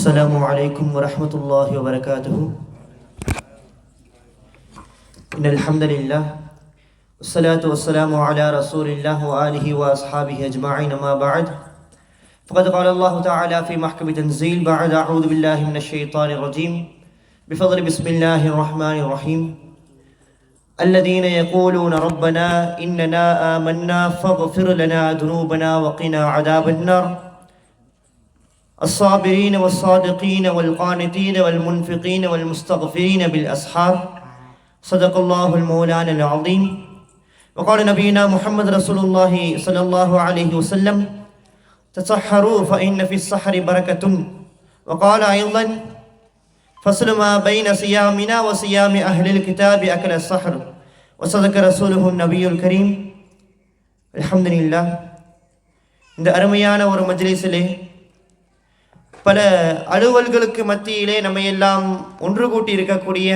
السلام عليكم ورحمة الله وبركاته. إن الحمد لله والصلاة والسلام على رسول الله وآله وأصحابه أجمعين ما بعد. فقد قال الله تعالى في محكم تنزيل بعد أعوذ بالله من الشيطان الرجيم. بفضل بسم الله الرحمن الرحيم. الذين يقولون ربنا إننا آمنا فاغفر لنا ذنوبنا وقنا عذاب النار. الصابرين والصادقين والقانتين والمنفقين والمستغفرين بالأسحار صدق الله المولانا العظيم وقال نبينا محمد رسول الله صلى الله عليه وسلم تسحروا فإن في السحر بركة وقال أيضا فصل ما بين صيامنا وصيام أهل الكتاب أكل السحر وصدق رسوله النبي الكريم الحمد لله இந்த அருமையான ஒரு மஜ்லிஸிலே பல அலுவல்களுக்கு மத்தியிலே நம்ம எல்லாம் ஒன்று கூட்டி இருக்கக்கூடிய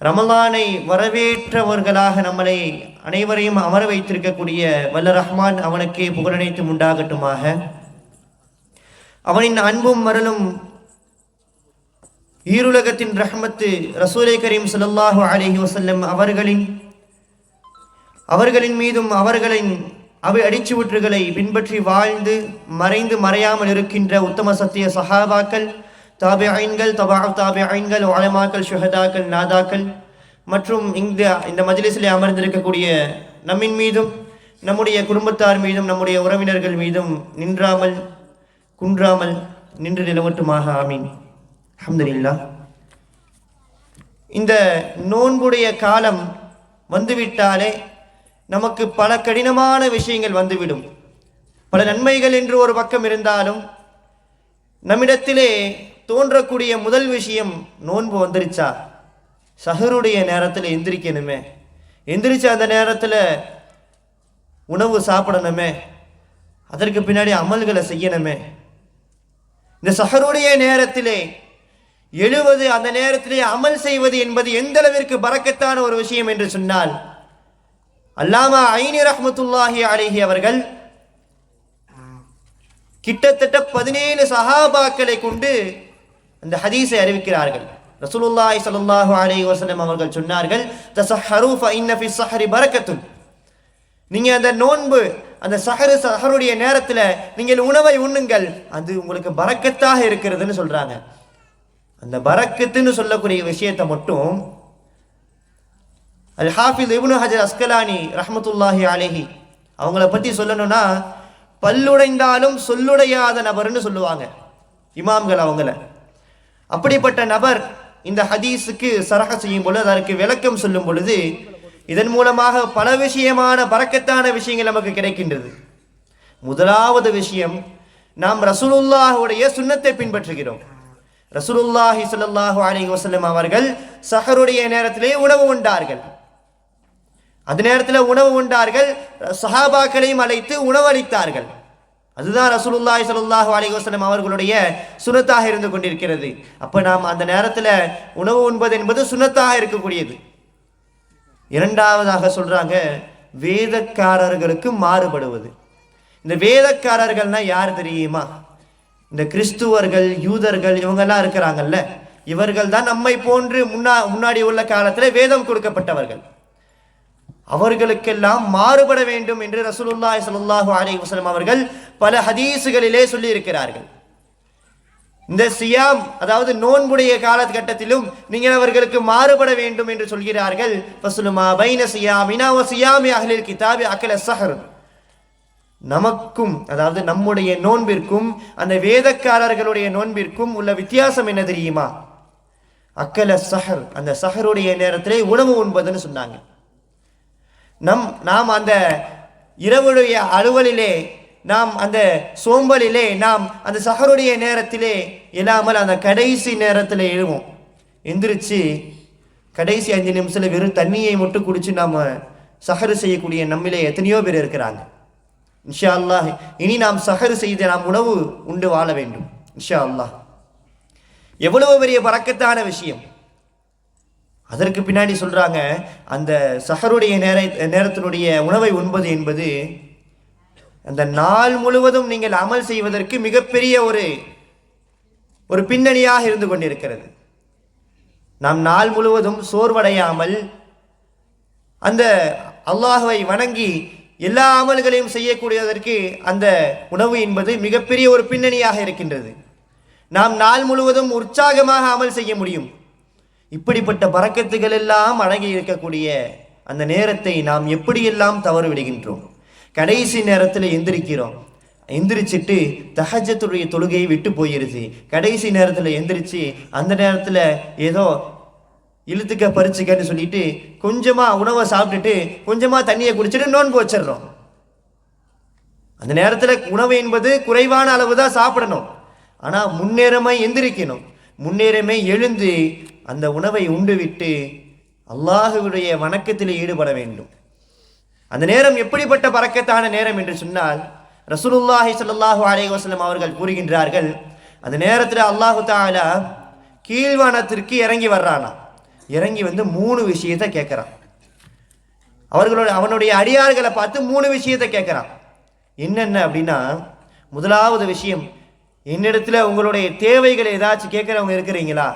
ரமலானை வரவேற்றவர்களாக நம்மளை அனைவரையும் அமர வைத்திருக்கக்கூடிய வல்ல ரஹ்மான் அவனுக்கே புகழனைத்து உண்டாகட்டுமாக. அவனின் அன்பும் மரலும் ஈருலகத்தின் ரஹமத்து ரசூலை கரீம் சுல்லாஹு அலஹி வசல்லம் அவர்களின் அவர்களின் மீதும் அவர்களின் அவை அடிச்சுவற்றுகளை பின்பற்றி வாழ்ந்து மறைந்து மறையாமல் இருக்கின்ற உத்தம சத்திய சஹாபாக்கள் தாபிஐன்கள் தபா தாபிஐன்கள் உலமாக்கள் ஷுஹதாக்கள் நாதாக்கள் மற்றும் இந்த இந்த மஜ்லிஸிலே அமர்ந்திருக்கக்கூடிய நம்மின் மீதும் நம்முடைய குடும்பத்தார் மீதும் நம்முடைய உறவினர்கள் மீதும் நின்றாமல் குன்றாமல் நின்று நிலவட்டுமாக. ஆமீன். அஹமதுல்லா இந்த நோன்புடைய காலம் வந்துவிட்டாலே நமக்கு பல கடினமான விஷயங்கள் வந்துவிடும். பல நன்மைகள் என்று ஒரு பக்கம் இருந்தாலும் நம்மிடத்திலே தோன்றக்கூடிய முதல் விஷயம் நோன்பு வந்துருச்சா? சஹருடைய நேரத்தில் எந்திரிக்கணுமே. எந்திரிச்ச அந்த நேரத்தில் உணவு சாப்பிடணுமே. அதற்கு பின்னாடி அமல்களை செய்யணுமே. இந்த சஹருடைய நேரத்திலே எழுவது அந்த நேரத்திலே அமல் செய்வது என்பது எந்த அளவிற்கு பறக்கத்தான ஒரு விஷயம் என்று சொன்னால் அல்லாமா ஐனி ரஹமத்துல்லாஹி அலிஹி அவர்கள் கிட்டத்தட்ட பதினேழு சஹாபாக்களை கொண்டு அந்த ஹதீஸை அறிவிக்கிறார்கள். ரசூலுல்லாஹி ஸல்லல்லாஹு அலைஹி வஸல்லம் அவர்கள் சொன்னார்கள் தஸஹரு ஃபஇன்ன ஃபி ஸஹரி பரக்கத்துன். நீங்க அந்த நோன்பு அந்த சஹரு சஹருடைய நேரத்தில் நீங்கள் உணவை உண்ணுங்கள் அது உங்களுக்கு பறக்கத்தாக இருக்கிறதுன்னு சொல்றாங்க. அந்த பறக்கத்துன்னு சொல்லக்கூடிய விஷயத்தை மட்டும் அல் ஹாஃபிஸ் இபுனு ஹஜர் அஸ்கலானி ரஹமத்துல்லாஹி அலேஹி. அவங்கள பற்றி சொல்லணும்னா பல்லுடைந்தாலும் சொல்லுடையாத நபர்னு சொல்லுவாங்க இமாம்கள் அவங்கள. அப்படிப்பட்ட நபர் இந்த ஹதீஸுக்கு சரக செய்யும் பொழுது அதற்கு விளக்கம் சொல்லும் பொழுது இதன் மூலமாக பல விஷயமான பறக்கத்தான விஷயங்கள் நமக்கு கிடைக்கின்றது. முதலாவது விஷயம் நாம் ரசூலுல்லாஹுடைய சுண்ணத்தை பின்பற்றுகிறோம். ரசூலுல்லாஹி ஸல்லல்லாஹு அலி வஸல்லம் அவர்கள் சஹருடைய நேரத்திலே உணவு உண்டார்கள். அந்த நேரத்தில் உணவு உண்டார்கள். சஹாபாக்களையும் அழைத்து உணவளித்தார்கள். அதுதான் ரசூலுல்லாய் சலுல்லாஹு அலைஹி அவர்களுடைய சுனத்தாக இருந்து கொண்டிருக்கிறது. அப்போ நாம் அந்த நேரத்தில் உணவு உண்பது என்பது சுனத்தாக இருக்கக்கூடியது. இரண்டாவதாக சொல்கிறாங்க வேதக்காரர்களுக்கு மாறுபடுவது. இந்த வேதக்காரர்கள்னா யார் தெரியுமா? இந்த கிறிஸ்துவர்கள் யூதர்கள் இவங்கெல்லாம் இருக்கிறாங்கல்ல. இவர்கள் தான் நம்மை போன்று முன்னா முன்னாடி உள்ள காலத்தில் வேதம் கொடுக்கப்பட்டவர்கள். அவர்களுக்கெல்லாம் மாறுபட வேண்டும் என்று ரசூலுல்லாஹி ஸல்லல்லாஹு அலி வஸல்லம் அவர்கள் பல ஹதீஸுகளிலே சொல்லி இருக்கிறார்கள் இந்த சியாம் அதாவது நோன்புடைய காலகட்டத்திலும் நீங்கள் அவர்களுக்கு மாறுபட வேண்டும் என்று சொல்கிறார்கள். பசுலுமா பைன சியாமினா வ சியாமி அகலில் கிதாபி அக்கல சஹர். நமக்கும் அதாவது நம்முடைய நோன்பிற்கும் அந்த வேதக்காரர்களுடைய நோன்பிற்கும் உள்ள வித்தியாசம் என்ன தெரியுமா? அக்கல சஹர் அந்த சஹருடைய நேரத்திலே உணவு உண்பதுன்னு சொன்னாங்க. நம் நாம் அந்த இரவுடைய அலுவலிலே நாம் அந்த சோம்பலிலே நாம் அந்த சஹருடைய நேரத்திலே இல்லாமல் அந்த கடைசி நேரத்தில் எழுவோம். எந்திரிச்சு கடைசி அஞ்சு நிமிஷத்தில் வெறும் தண்ணியை மட்டும் குடித்து நாம் சஹரு செய்யக்கூடிய நம்மிலே எத்தனையோ பேர் இருக்கிறாங்க. இன்ஷா அல்லாஹ் இனி நாம் சஹரு செய்து நாம் உணவு உண்டு வாழ வேண்டும். இன்ஷா அல்லாஹ் எவ்வளவு பெரிய பறக்கத்தான விஷயம். அதற்கு பின்னாடி சொல்கிறாங்க அந்த சஹருடைய நேர நேரத்தினுடைய உணவை உண்பது என்பது அந்த நாள் முழுவதும் நீங்கள் அமல் செய்வதற்கு மிகப்பெரிய ஒரு ஒரு பின்னணியாக இருந்து கொண்டிருக்கிறது. நாம் நாள் முழுவதும் சோர்வடையாமல் அந்த அல்லாஹுவை வணங்கி எல்லா அமல்களையும் செய்யக்கூடியதற்கு அந்த உணவு என்பது மிகப்பெரிய ஒரு பின்னணியாக இருக்கின்றது. நாம் நாள் முழுவதும் உற்சாகமாக அமல் செய்ய முடியும். இப்படிப்பட்ட பறக்கத்துகள் எல்லாம் அடங்கி இருக்கக்கூடிய அந்த நேரத்தை நாம் எப்படியெல்லாம் தவறு விடுகின்றோம்? கடைசி நேரத்தில் எந்திரிக்கிறோம். எந்திரிச்சிட்டு தஹஜத்துடைய தொழுகையை விட்டு போயிருச்சு கடைசி நேரத்தில் எந்திரிச்சு அந்த நேரத்தில் ஏதோ இழுத்துக்க பறிச்சுக்கன்னு சொல்லிட்டு கொஞ்சமாக உணவை சாப்பிட்டுட்டு கொஞ்சமாக தண்ணியை குடிச்சிட்டு நோன்பு வச்சிடுறோம். அந்த நேரத்தில் உணவு என்பது குறைவான அளவு தான் சாப்பிடணும். ஆனால் முன்னேறமே எந்திரிக்கணும். முன்னேறமே எழுந்து அந்த உணவை உண்டுவிட்டு அல்லாஹுடைய வணக்கத்தில் ஈடுபட வேண்டும். அந்த நேரம் எப்படிப்பட்ட பறக்கத்தான நேரம் என்று சொன்னால் ரசூலுல்லாஹி ஸல்லல்லாஹு அலைஹி அவர்கள் கூறுகின்றார்கள் அந்த நேரத்தில் அல்லாஹு தாலா கீழ்வானத்திற்கு இறங்கி வர்றானா? இறங்கி வந்து மூணு விஷயத்தை கேட்குறான். அவர்களோட அவனுடைய அடியார்களை பார்த்து மூணு விஷயத்தை கேட்குறான். என்னென்ன அப்படின்னா முதலாவது விஷயம் என்னிடத்துல உங்களுடைய தேவைகளை ஏதாச்சும் கேட்குறவங்க இருக்கிறீங்களா?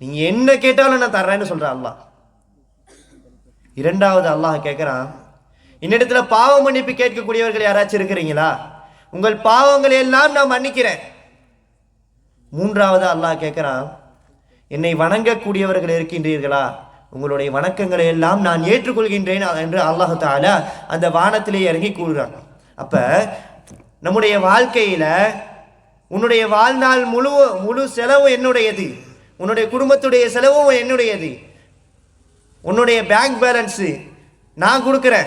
நீங்கள் என்ன கேட்டாலும் நான் தர்றேன்னு சொல்கிறேன் அல்லாஹ். இரண்டாவது அல்லாஹ் கேட்குறான் என்னிடத்துல பாவ மன்னிப்பு கேட்கக்கூடியவர்கள் யாராச்சும் இருக்கிறீங்களா? உங்கள் பாவங்களை எல்லாம் நான் மன்னிக்கிறேன். மூன்றாவது அல்லாஹ் கேட்குறான் என்னை வணங்கக்கூடியவர்கள் இருக்கின்றீர்களா? உங்களுடைய வணக்கங்களை எல்லாம் நான் ஏற்றுக்கொள்கின்றேன் என்று அல்லாஹு தாலா அந்த வானத்திலே இறங்கி கூறுகிறான். அப்போ நம்முடைய வாழ்க்கையில் உன்னுடைய வாழ்நாள் முழு முழு செலவு என்னுடையது? உன்னுடைய குடும்பத்துடைய செலவும் என்னுடையது. உன்னுடைய பேங்க் பேலன்ஸு நான் கொடுக்குறேன்.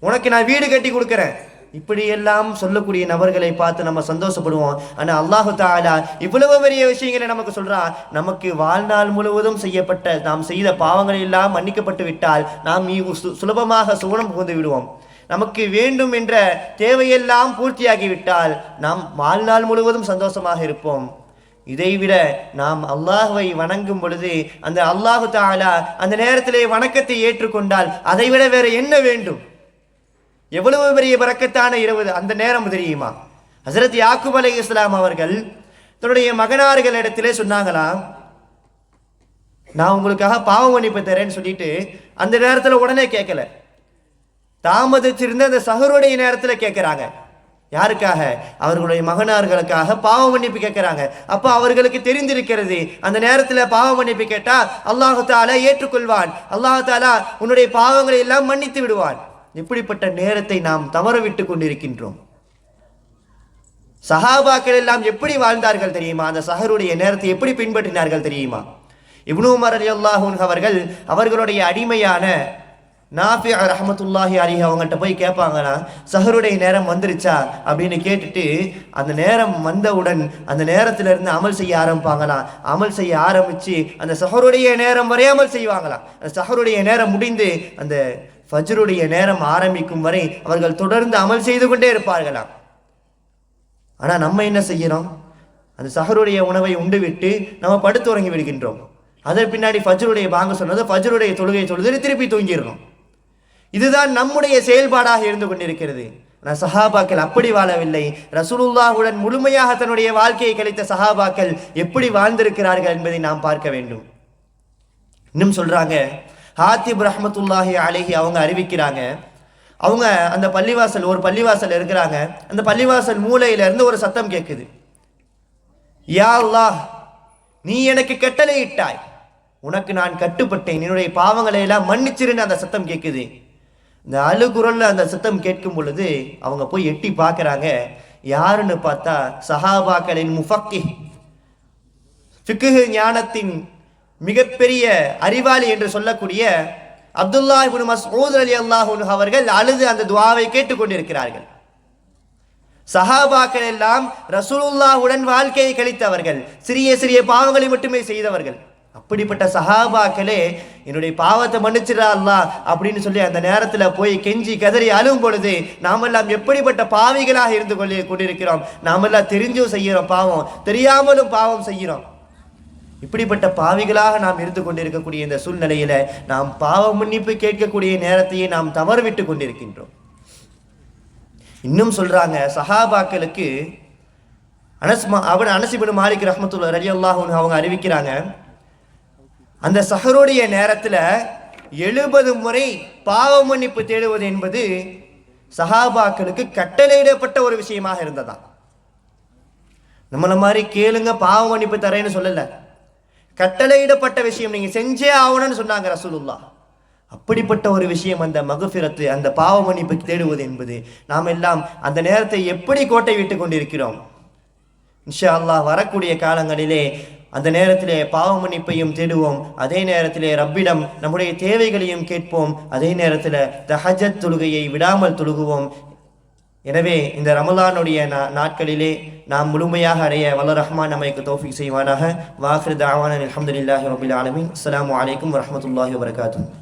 உனக்கு நான் வீடு கட்டி கொடுக்குறேன். இப்படியெல்லாம் சொல்லக்கூடிய நபர்களை பார்த்து நம்ம சந்தோஷப்படுவோம். ஆனால் அல்லாஹு தாலா இவ்வளவு பெரிய விஷயங்களை நமக்கு சொல்கிறா நமக்கு வாழ்நாள் முழுவதும் செய்யப்பட்ட நாம் செய்த பாவங்கள் எல்லாம் மன்னிக்கப்பட்டு விட்டால் நாம் சு- சுலபமாக சுகுணம் புகுந்து விடுவோம். நமக்கு வேண்டும் என்ற தேவையெல்லாம் பூர்த்தியாகிவிட்டால் நாம் வாழ்நாள் முழுவதும் சந்தோஷமாக இருப்போம். இதைவிட நாம் அல்லாஹுவை வணங்கும் பொழுது அந்த அல்லாஹு தாலா அந்த நேரத்திலே வணக்கத்தை ஏற்றுக்கொண்டால் அதைவிட வேற என்ன வேண்டும்? எவ்வளவு பெரிய பறக்கத்தான இரவு அந்த நேரம் தெரியுமா? ஹசரத் யாக்குப் அலி இஸ்லாம் அவர்கள் தன்னுடைய மகனார்கள் இடத்திலே சொன்னாங்களாம் நான் உங்களுக்காக பாவ மன்னிப்பு தரேன்னு சொல்லிட்டு அந்த நேரத்தில் உடனே கேட்கல தாமதிச்சிருந்த அந்த சகருடைய நேரத்தில் கேட்குறாங்க யாருக்காக? அவர்களுடைய மகனார்களுக்காக பாவ மன்னிப்பு கேட்குறாங்க. அப்போ அவர்களுக்கு தெரிந்திருக்கிறது அந்த நேரத்தில் பாவ மன்னிப்பு கேட்டால் அல்லாஹு தாலா ஏற்றுக்கொள்வான். அல்லாஹு தாலா உன்னுடைய பாவங்களை எல்லாம் மன்னித்து விடுவான். இப்படிப்பட்ட நேரத்தை நாம் தவற விட்டு கொண்டிருக்கின்றோம். சஹாபாக்கள் எல்லாம் எப்படி வாழ்ந்தார்கள் தெரியுமா? அந்த சஹருடைய நேரத்தை எப்படி பின்பற்றினார்கள் தெரியுமா? இப்னு மரலி அல்லாஹூன் அவர்கள் அவர்களுடைய அடிமையான நாஃபி ரஹமத்துல்லாஹி அலி அவங்கள்ட்ட போய் கேட்பாங்களா சஹருடைய நேரம் வந்துருச்சா அப்படின்னு கேட்டுட்டு அந்த நேரம் வந்தவுடன் அந்த நேரத்திலிருந்து அமல் செய்ய ஆரம்பிப்பாங்களாம் அமல் செய்ய ஆரம்பித்து அந்த சஹருடைய நேரம் வரை அமல் செய்வாங்களாம் அந்த சஹருடைய நேரம் முடிந்து அந்த ஃபஜ்ருடைய நேரம் ஆரம்பிக்கும் வரை அவர்கள் தொடர்ந்து அமல் செய்து கொண்டே இருப்பார்களாம் ஆனால் நம்ம என்ன செய்கிறோம் அந்த சஹருடைய உணவை உண்டுவிட்டு நம்ம படுத்து உறங்கி விடுகின்றோம். அதன் பின்னாடி ஃபஜ்ருடைய பாங்க சொன்னது ஃபஜ்ருடைய தொழுகையை தொழுது திருப்பி தூங்கிடுறோம். இதுதான் நம்முடைய செயல்பாடாக இருந்து கொண்டிருக்கிறது. ஆனால் சஹாபாக்கள் அப்படி வாழவில்லை. ரசூலுல்லாஹுடன் முழுமையாக தன்னுடைய வாழ்க்கையை கழித்த சஹாபாக்கள் எப்படி வாழ்ந்திருக்கிறார்கள் என்பதை நாம் பார்க்க வேண்டும். இன்னும் சொல்றாங்க ஹாத்திப் ரஹமத்துல்லாஹி அழகி அவங்க அறிவிக்கிறாங்க அவங்க அந்த பள்ளிவாசல் ஒரு பள்ளிவாசல் இருக்கிறாங்க. அந்த பள்ளிவாசல் மூலையில இருந்து ஒரு சத்தம் கேட்குது யா அல்லாஹ் நீ எனக்கு கட்டளையிட்டாய். உனக்கு நான் கட்டுப்பட்டேன். என்னுடைய பாவங்களை எல்லாம் மன்னிச்சிருன்னு அந்த சத்தம் கேட்குது இந்த அழுகுரலில் அந்த சத்தம் கேட்கும் பொழுது அவங்க போய் எட்டி பார்க்குறாங்க. யாருன்னு பார்த்தா சஹாபாக்களின் முஃபக்கி ஃபிக்குஹு ஞானத்தின் மிகப்பெரிய அறிவாளி என்று சொல்லக்கூடிய அப்துல்லா இபுன் மஸ்ஊத் அலி அல்லாஹூன் அவர்கள் அழுது அந்த துவாவை கேட்டுக்கொண்டிருக்கிறார்கள். சஹாபாக்கள் எல்லாம் ரசூலுல்லாஹுடன் வாழ்க்கையை கழித்தவர்கள். சிறிய சிறிய பாவங்களை மட்டுமே செய்தவர்கள். அப்படிப்பட்ட சஹாபாக்களே என்னுடைய பாவத்தை மன்னிச்சிடா அப்படின்னு சொல்லி அந்த நேரத்தில் போய் கெஞ்சி கதறி அழும் பொழுது நாமெல்லாம் எப்படிப்பட்ட பாவிகளாக இருந்து கொள்ளி கொண்டிருக்கிறோம்? நாமெல்லாம் தெரிஞ்சும் செய்கிறோம் பாவம் தெரியாமலும் பாவம் செய்கிறோம். இப்படிப்பட்ட பாவிகளாக நாம் இருந்து கொண்டிருக்கக்கூடிய இந்த சூழ்நிலையில நாம் பாவ மன்னிப்பு கேட்கக்கூடிய நேரத்தையே நாம் தவறுவிட்டு கொண்டிருக்கின்றோம். இன்னும் சொல்றாங்க சஹாபாக்களுக்கு அனஸ் மா- அவர் மாலிக் ரஹமத்துல்லா ரலி அல்லாஹூன் அவங்க அறிவிக்கிறாங்க அந்த சஹருடைய நேரத்தில் எழுபது முறை பாவ மன்னிப்பு தேடுவது என்பது சஹாபாக்களுக்கு கட்டளையிடப்பட்ட ஒரு விஷயமாக இருந்ததா? நம்மளை மாதிரி கேளுங்க பாவ மன்னிப்பு தரேன்னு சொல்லல. கட்டளையிடப்பட்ட விஷயம் நீங்க செஞ்சே ஆகணும்னு சொன்னாங்க ரசூலுல்லா. அப்படிப்பட்ட ஒரு விஷயம் அந்த மகுஃபிரத்து அந்த பாவ மன்னிப்பு தேடுவது என்பது நாம் எல்லாம் அந்த நேரத்தை எப்படி கோட்டை விட்டு கொண்டிருக்கிறோம்? இன்ஷா அல்லாஹ் வரக்கூடிய காலங்களிலே அந்த நேரத்திலே பாவ மன்னிப்பையும் தேடுவோம். அதே நேரத்திலே ரப்பிடம் நம்முடைய தேவைகளையும் கேட்போம். அதே நேரத்தில் தஹஜத் தொழுகையை விடாமல் தொழுகுவோம். எனவே இந்த ரமலானுடைய நா நாட்களிலே நாம் முழுமையாக அடைய வல்ல ரஹ்மான் நமக்கு தோஃபிக் செய்வானாக. வாஹிர் தாவான அலமதுல்லாஹி ரபில் ஆலமின். அஸ்லாம் வலைக்கம் வரமத்துல்லாஹி வரகாத்தூ